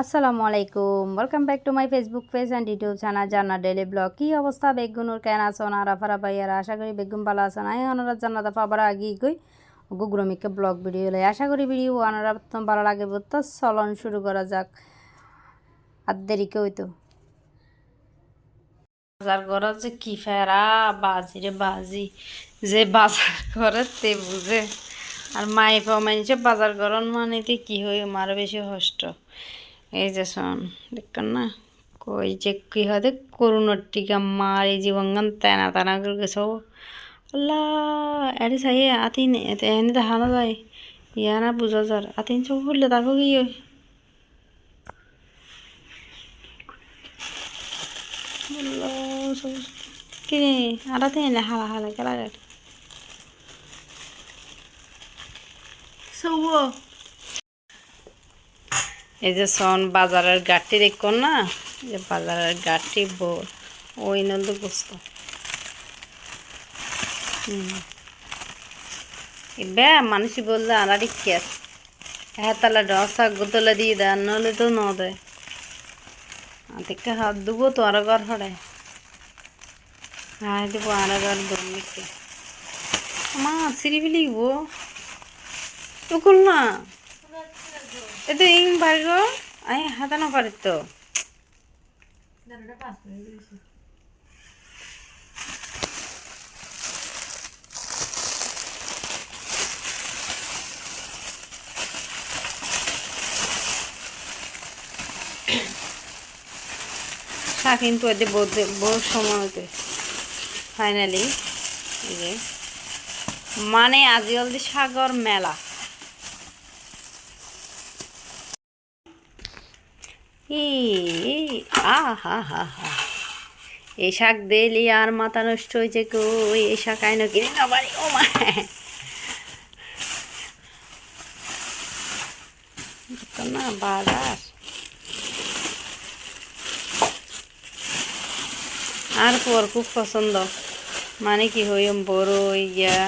আসসালামু আলাইকুম। Welcome back to my Facebook page and YouTube channel জান্নার daily vlog কী অবস্থা? বেগুনুর কেন আছেন আর আফারা ভাইয়ারা? আশা করি বেগুন ভালো আছেন আই ওনারা জান্নাত আবার আগে গই গুগুরমিকে ব্লগ ভিডিও লাই। আশা করি ভিডিও ওনারা তো ভালো লাগে তো চলন শুরু করা যাক। আর দেরিকে হইতো বাজার করা যে কি ফেরা? বাজি রে বাজি। যে বাজার করে তে বুঝে। আর মাই পাও মানুষে বাজার করন মানে তে কি হয় আমার বেশি কষ্ট। এই যে শোন দেখেন না, কই যে কি দেখ, করুণার টিকা মার এই জীবন তেনা তেনা করে সব আল্লাহ এটি চাই আতিন এনে দেখানো যায়। ইয়া না বুঝা যার, আতিন চোখ খুললে তাকে কি সব কিনে আর আতিন হালা হালা কেলা গাড়ি সব এই যে সন বাজারের গাঠটি দেখো না? যে বাজারের গাঠটি বোর। ওই নন্দ বে মানুষ বললে আনারি কেস হ্যাঁ তাহলে ডসা গোতলে দিয়ে দেয় নলে তো ন দেয়। দেখে হাত দেবো তো আর ঘর হড়ায় হ্যাঁ দেবো আর ঘর দমিকে মা, সিঁড়ি বিলিব না। Ing bago ay hata na parito শাক কিন্তু এতে বহু সময় হতে ফাইনালি মানে আজিকালি সাগর মেলা। আহা হা হা এই শাক দিলি আর মাথা নষ্ট হয়েছে কই? এই শাক আইন কিনে না বাড়ি, ও মা। না, বাজার। আর পর খুব পছন্দ। মানে কি হই বড় ইয়া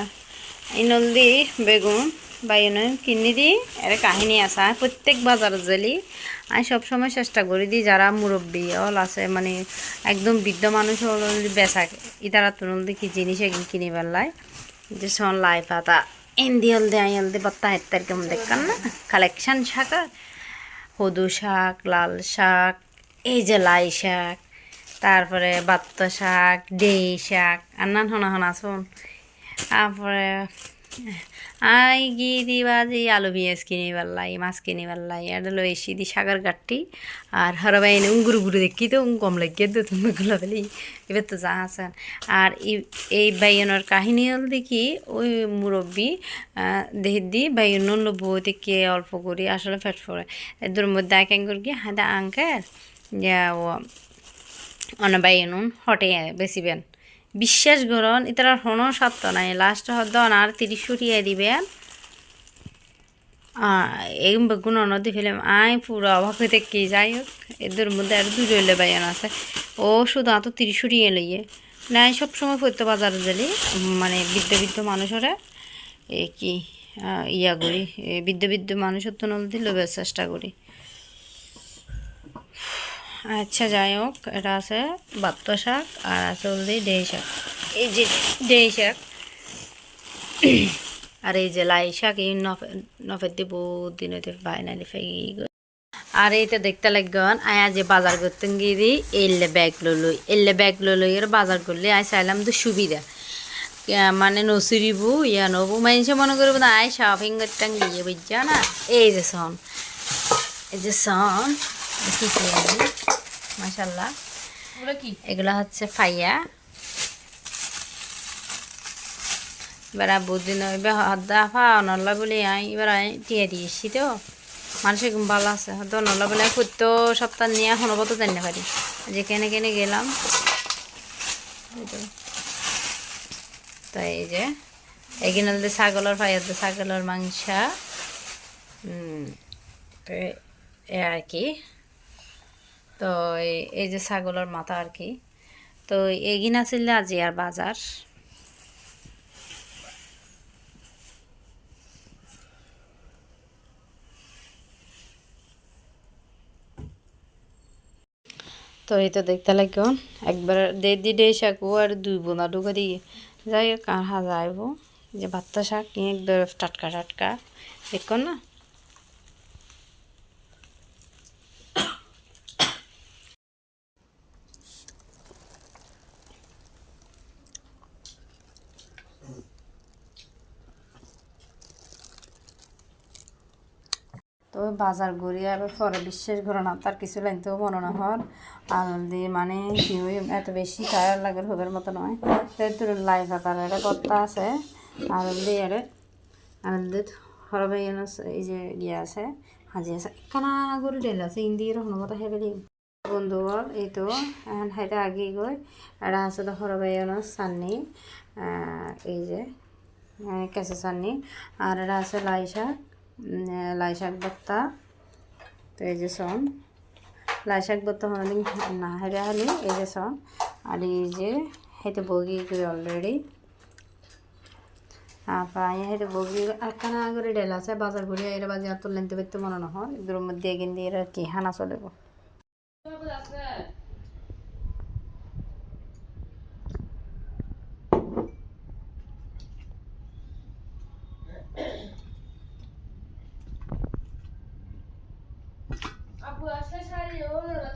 ইনলদি বেগুন। বাইন কিনি দি, এর কাহিনী আছে প্রত্যেক বাজার জেলি। আমি সবসময় চেষ্টা করি দিই যারা মুরব্বী, অল আছে মানে একদম বৃদ্ধ মানুষ হল বেচা, ইতারা তুলল কি জিনিস একদিন কিনি পেলাই যে সন লাই পাতা এন্দি হলদে আই হলদে বাত্তা হেত্তার কেমন দেখান না? কালেকশন শাক হদু শাক, লাল শাক, এই যে লাই শাক, তারপরে বাত্ত শাক ডেই শাক, আর নান হনা হনা শোন। তারপরে আই গি দিবাজি আলু পেঁয়াজ কিনে পারলাই মাছ কিনে পারলাই এটা লো এসি দি সাগর গাঠটি আর হর বাইনে উঙ্গুর গুরু দেখি তো কম লাগিয়ে তো তুমি গুলো বলি। এবার তো যা আছেন। আর এই বাইয়নের কাহিনী হল দেখি, ওই মুরব্বী দেহ দি বাইয়ন লোবো দেখে অল্প করি, আসলে ফেট পড়ে এদের মধ্যে এক এঙ্গুর গিয়ে হাতে আঙ্কের অনে বাইয়নুন হটে বেশিবেন বিশ্বাস করুন এটার হনো সত্য নাই। লাস্ট হদ আর তিরিশ ফুটিয়ে দিবেন এই বেগুন নদী ফেলাম আই পুরো অভাব হইতে কি যাই হোক এদের মধ্যে আর দুই রইলে বাইন আছে। ও শুধু আতো তিরিশ ফুটিয়ে লইয়ে। নাই সবসময় পৈত্য বাজার গেলে মানে বৃদ্ধ বৃদ্ধ মানুষরা এ কি ইয়া করি বৃদ্ধ বৃদ্ধ মানুষের তো নদী লোবের চেষ্টা করি আচ্ছা যাই হোক, এটা আছে বাত্ত শাক আর আছে হলদি ডেই শাক। এই যে ডেই শাক, আর এই যে লাই শাক, এই নফের বহুত দিন হইতে বাইনালি ফেগি আর এইটা দেখতে লাগবেন আয়া যে বাজার করতে গিয়ে এললে ব্যাগ লই এললে ব্যাগ লই এর বাজার করলে, আয় চাইলাম তো সুবিধা। মানে নসুরিবু ইয়া নবু মানুষে মনে করব না, আয় শপিং করতে গিয়ে বুঝছা না? এই যে সন এই যে সন কি মাসাল্লাহ এগুলো হচ্ছে ফাইয়া। এবার বুদিন এবার হদ্দা ফা নল্লা বলে আই এবার টিয়া দিয়েছি তো। মানুষের ভালো আছে হয়তো নল্লা বলে প্রত্য সপ্তাহ নিয়ে হনব তো জানতে পারি। যেখানে কেনে কেনে গেলাম। তো। এই যে এগিয়ে ছাগলের ফাইয়াতে ছাগলের মাংস। এ আর কি। তো এই যে ছাগলের মাথা আর কি। তো এগিন আছিল আজি আর বাজার। তো এই তো দেখতে লাগো একবার দেড় দিডে শাকও আর দুই বোনা ঢুকে দিয়ে যাই হাজা আইব যে ভাতটা শাক একদম টাটকা টাটকা। দেখো না তো বাজার ঘুরিয়ে আবার পরে বিশ্বাস করে না তার কিছু লাইনতেও মনে না হর আর দিয়ে মানে কি এত বেশি টায়ার লাগে হবের মতো নয়। তাই তোর লাই পাতার একটা কর্তা আছে। আর দিয়ে আরে আর দিয়ে হরবে এই যে ইয়ে আছে হাজি আছে কানা করে ডেল আছে ইন্দি রহন মতো হেবেলি বন্ধুবল এই তো এখন হাইতে আগে গই। এটা আছে তো হরবাইয়ানো সান্নি এই যে কেঁচা চাননি আর এটা আছে লাই শাক উম, লাই শাক ভর্তা তো এই যে সন লাই শাক ভর্তা কোনোদিন না হেরে হলে এই যে সন আর এই যে হেতে বগি করে অলরেডি হেতে বগি একখানা করে ডেল আছে, বাজার ঘুরে এর বাজে আর তুললেন তো মনে না হয় এগুলোর মধ্যে এগিন দিয়ে এরা কি হানা চলে গো আপু আসলে শাড়ি ও রথে আরম্ভ ওই আপু দাও তুমি রথে যায়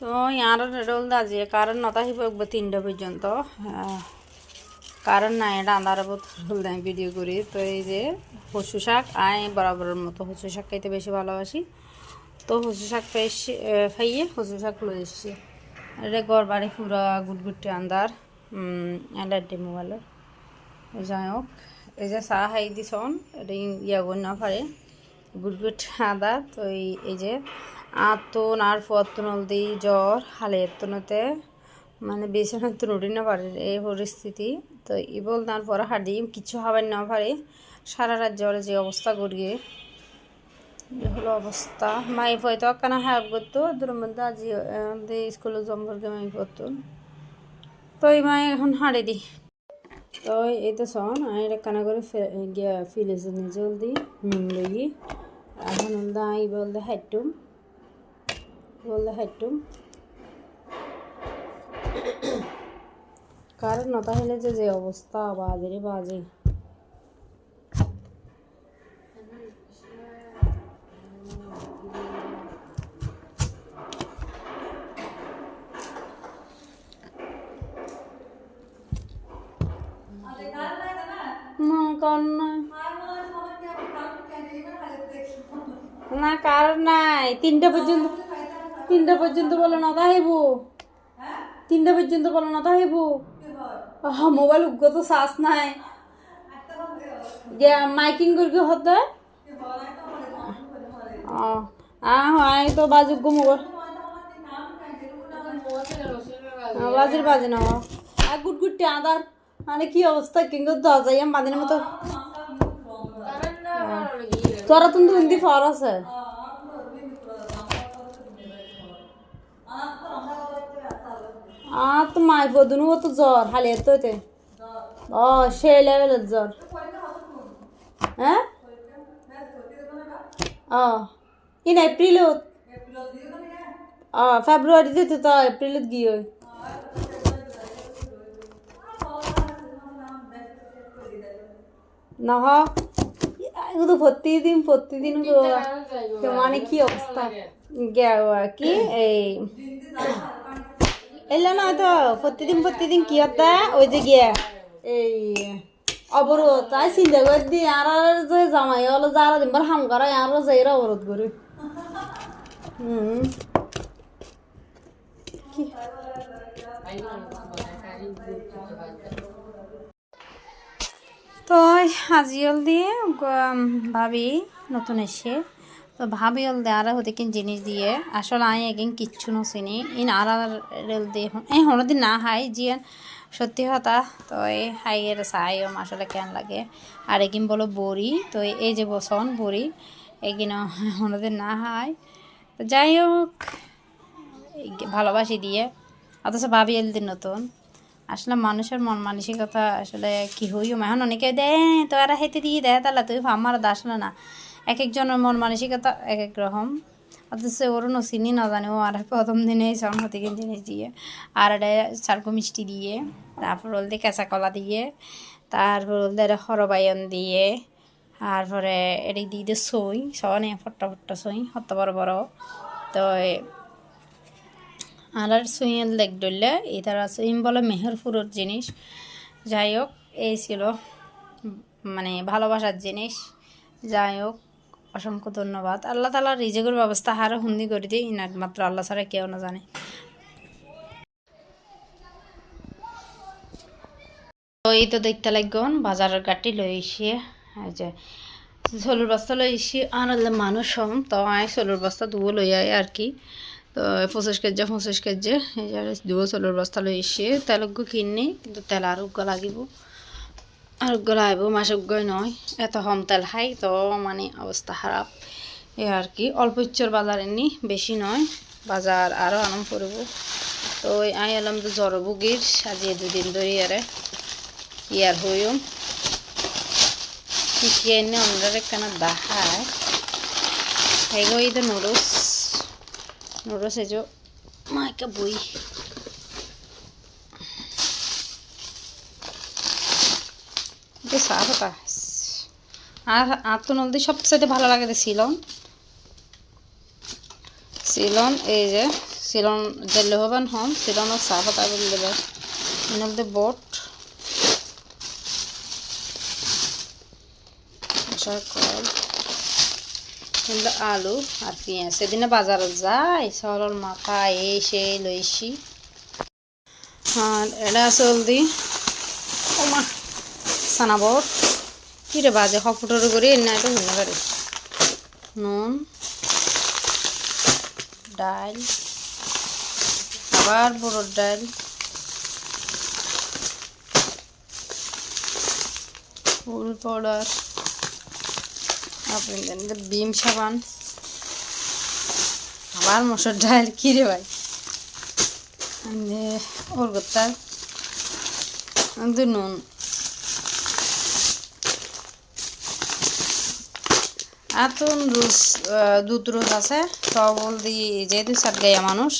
তো ইয়ার রোল দাজি কারণ নতা হিব একবার তিনটা পর্যন্ত আহ, কারণ নাই এটা আন্দার রোল দেয় ভিডিও করি। তো এই যে হসু শাক আয় বরাবরের মতো হসু শাক খাইতে বেশি ভালোবাসি। তো হসু শাক পেয়েছি খাইয়ে হসু শাক লই এসছি। এটা গড় বাড়ি পুরা গুটগুটি আন্দার এটা মোবাইলের যাই হোক। এই যে চাহ খাই দিছন, এটা ইয়া না পারে গুটগুট আদা, তো এই যে আতন আর ফুয়াত্তন দি জ্বর, হালে এত্তনতে মানে বেশি তো রুটি না পারে এই পরিস্থিতি। তো ই বল তার পরে হাডি কিছু খাবার না পারে সারা রাত জ্বরে যে অবস্থা করিয়ে হলো অবস্থা। মাই হয়তো কানা হ্যাপ করতো দুটোর মধ্যে আজি স্কুলে জম্বরকে মাই করতো তো এই মাই এখন হাড়ে দিই তো এই তো আমি এটা কানা করে গিয়া ফিলেছে নি জলদি নুন লই। এখন হলদা বলতে হাইটুম বলতে হাইটুম। কারণ নতা হলে যে যে অবস্থা, বাজে রে বাজে। নাই না, কারণ নাই। তিনটা পর্যন্ত তিনটা পর্যন্ত বলো না তাহিব তিনটা পর্যন্ত বলো না তাহিব মোবাইল উগ্র তো চার্জ নাই। মাইকিং করকে হতে? হয় তো বাজুগ্য মোবাইল। বাজির বাজে না। আর গুট গুটে আদার মানে কি অবস্থা? কিন্তু দরজা ইয়াম বাঁধিনের মতো। তোরা তুমি হিন্দি ফর আছে। আর তো মাই বদনু তো জ্বর, হালি তো ও সেই লেভেলের জ্বর। হ্যাঁ ও, ইন এপ্রিলত ও। ফেব্রুয়ারিতে তো এপ্রিলত গিয়ে। নহ, এগুলো প্রতিদিন প্রতিদিন মানে কি অবস্থা? কি, এই। এলে না তো, প্রতিদিন প্রতিদিন কি হতে? ওই যে গিয়ে, এই, অবরোধ। তাই চিন্তা করে দি, আর যে জামাই হলো যারা দিনবার হাম করা, আর যাই অবরোধ করি। হুম। তো আজিওল দিয়ে ভাবি নতুন এসে, তো ভাবি ওল দিয়ে আর হতে কিন জিনিস দিয়ে। আসলে আই এগিন কিচ্ছু নচিনি ইন আর রেল দিয়ে এই হনদিন না হাই জিয়ান, সত্যি কথা। তো এই হাইয়ের চাই ওম আসলে কেন লাগে? আর এগিন বলো বড়ি, তো এই যে বসন বড়ি এগিন হনদিন না হাই। তো যাই হোক ভালোবাসি দিয়ে। অথচ ভাবি এল দিন নতুন। আসলে মানুষের মন মানসিকতা আসলে কি হইও এখন অনেকে দে তোরা হেঁটে দিয়ে দেয়, তাহলে তুই আমার আসলে না। এক একজনের মন মানসিকতা এক এক রকম। অথচ ওরও চিনি না জানে, ও আর প্রথম দিনে সব থেকে জিনিস দিয়ে, আর এটা চারকো মিষ্টি দিয়ে, তারপর হলদি কেঁচা কলা দিয়ে, তারপর হলদি এটা হরবায়ন দিয়ে, তারপরে এটি দিয়ে দিয়ে সই সনে ফট্টা ফট্টা সই হত বড় বড়। তো আর সুইয়ের লেগ ডললে, এটার সুইম বলে মেহেরপুরের জিনিস। যাই হোক, এই ছিল মানে ভালোবাসার জিনিস। যাই হোক, অসংখ্য ধন্যবাদ। আল্লাহ তালা রিজেকের ব্যবস্থা হারও হুন্দি করে দিই একমাত্র আল্লাহ ছাড়া কেউ না জানে। এই তো দেখতে লাগন বাজারের গাটি লই এসে যে চলুর বস্তা লই এসে আর হলে মানুষ হম, তো আয় চলুর বস্তা দুবো লই আয় আর কি। তো পঁচিশ কেজি পঁচিশ কেজি। দুবো চলুর বস্তা লই এসে তেলগ্য কিনি, কিন্তু তেল আর উগ্গ লাগিব। আর উগ্গ লাগব মাস উগ্গই নয় এত কম তেল খাই, তো মানে অবস্থা খারাপ এই আর কি, অল্প ইচ্ছর বাজার এমনি বেশি নয় বাজার আরও আনন্দ করব তো আই এলাম তো জ্বর বুগির সাজিয়ে দুদিন ধরে আরে ইয়ার হইম শিখিয়ে এনে অন্যরা কেন দেখায়। এই তো নুডলস যে মাইকা বই এটা সাফ হতা আর আর তো নদী ভালো লাগে যে সিলন সিলন এই যে সিলন জেলে হবেন হম সিলনের সাফ হতা বলে দেবে। নদী বোট। কল কিন্তু আলু আর পেঁয়াজ। সেদিনে বাজারে যাই, সরল মাথা এই সেই লইছি আর এটা চলদি ওমা সানাবর কিরে বাজে হপটর করে এনে তো হইনা পারে নুন ডাল আবার বড়োর ডাল হলুদ পাউডার। আপনি জানেন যে বিম সাবান। আবার মশার ডাল কি রে ভাই? ওর করতে নুন। রোজ আহ, দুধ রোজ আছে তবল দি যেহেতু সাত গাইয়া মানুষ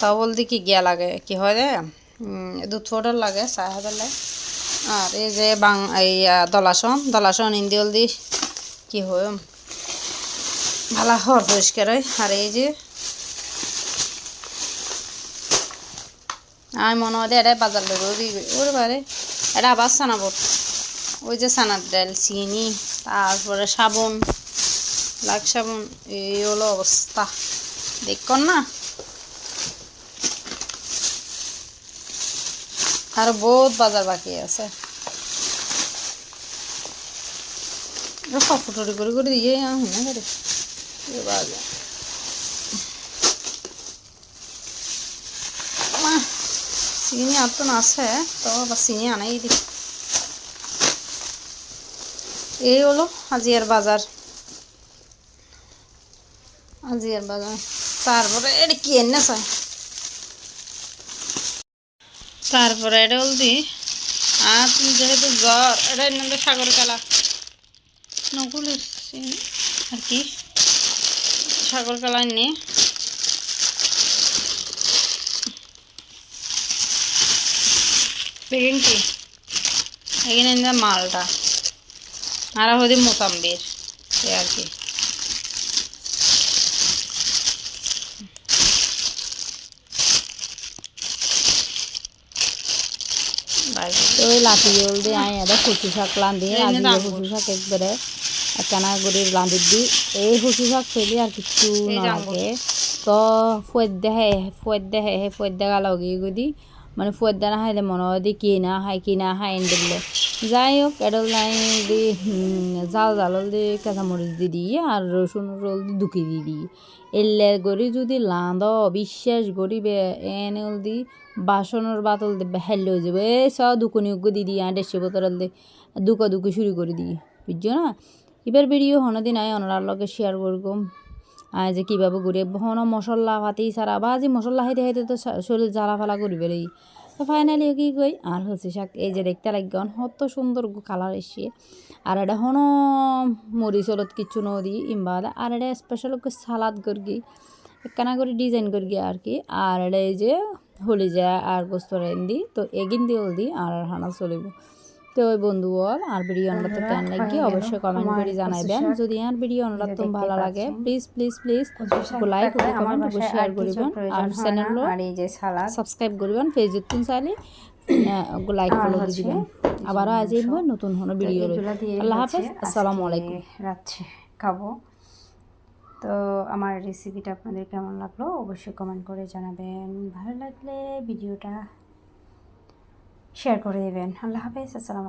তবল দি কি গিয়া লাগে? কি হয় রে? দুধ ফোটার লাগে চাহ বেলে আর এই যে বাং এই দলাসন দলাসন ইন্দিয়ল দি কি হয়? ভালো হর পরিষ্কার হয়। আর এই যে আমি মনে হয় এটাই বাজার লোক ওরে বারে এটা আবার সানাবট ওই যে সানার ডাল, চিনি, তারপরে সাবুন লাগ সাবুন, এই হলো অবস্থা। দেখুন না। আর বহুত বাজার বাকি আছে। ফটোটি করে করে দিয়ে হুনে করে এ বাজার চিনি আর তো আছে তো আবার চিনি আনাই দি। এই হলো আজিয়ার বাজার। আজিয়ার বাজার। তারপরে এটা কি এনে চাই তারপরে এটা হলদি। আর তুমি যেহেতু জ্বর এটা এনে সাগর কালা নকুলের চিনি আর কি? সাগর কালা নিয়ে। বেগিং কি? এখানে মালটা। আর হদি মোসাম্বির। এই আর কি। ওই লাঠি জল দিয়ে আই এটা কচু শাক লান্দি এই নে কচু শাক একবারে। করে লান্দি দি। এই কচু শাক ফেলি আর কিছু না লাগে তো ফুয়ের দেহে ফুয়ের দেহে সেই ফুয়ের দেখা লগে গদি। মানে ফুয়ের দেনা খাইলে মনে হয় দি কি না খাই কি না খাই দিলে। যাই হোক এডল নাই দি জাল জালল দি কাঁচামরিচ দি দিয়ে আর রসুন রোল দি দুকি দি দিয়ে এলে গড়ি যদি লাঁদ বিশ্বাস করিবে এনে দি বাসনের বাতল দিয়ে হেল্লে হয়ে যাবে। এই সব দুকুনি দি দিয়ে দেড়শো বোতল দিয়ে দুকা দুকি শুরু করে দিই বুঝছ না? এবার ভিডিও হনদিন আয় অনার লগে শেয়ার করব যে কীভাবে ঘুরে, হন মশলা পাতি সারা বাজি মশলা খাইতে খাইতে তো শরীর জ্বালা ফালা করিবে রে। তো ফাইনালি কি কই, আর হচ্ছে শাক, এই যে দেখতে লাগন কত সুন্দর কালার এসে। আর এটা হন মরিচ হলত কিছু নদী ইম্বা আর এটা স্পেশাল সালাদ করগি, একখানা করে ডিজাইন করগি আর কি। আর এটা এই যে হলি যায় আর গোস্ত রেন্দি, তো এগিন দিয়ে হলদি আর হানা চলিব। তো ওই বন্ধু বল আর ভিডিও অনুরাধ কেন লাগি অবশ্যই কমেন্ট করে জানাইবেন। যদি আর ভিডিও অনুরাধ তুমি ভালো লাগে please please please like comment share করবেন। আর চ্যানেল আর এই যে সালাদ। সাবস্ক্রাইব করবেন ফেসবুক তুন চাইলে লাইক ফলো দিয়ে দিবেন। আবারও আজ এই নতুন কোনো ভিডিও আল্লাহ হাফেজ আসসালামু আলাইকুম। রাত্রে খাব। তো আমার রেসিপিটা আপনাদের কেমন লাগল? অবশ্যই কমেন্ট করে জানাবেন। ভালো লাগলে ভিডিওটা শেয়ার করে দেবেন। আল্লাহ হাফেজ আসসালাম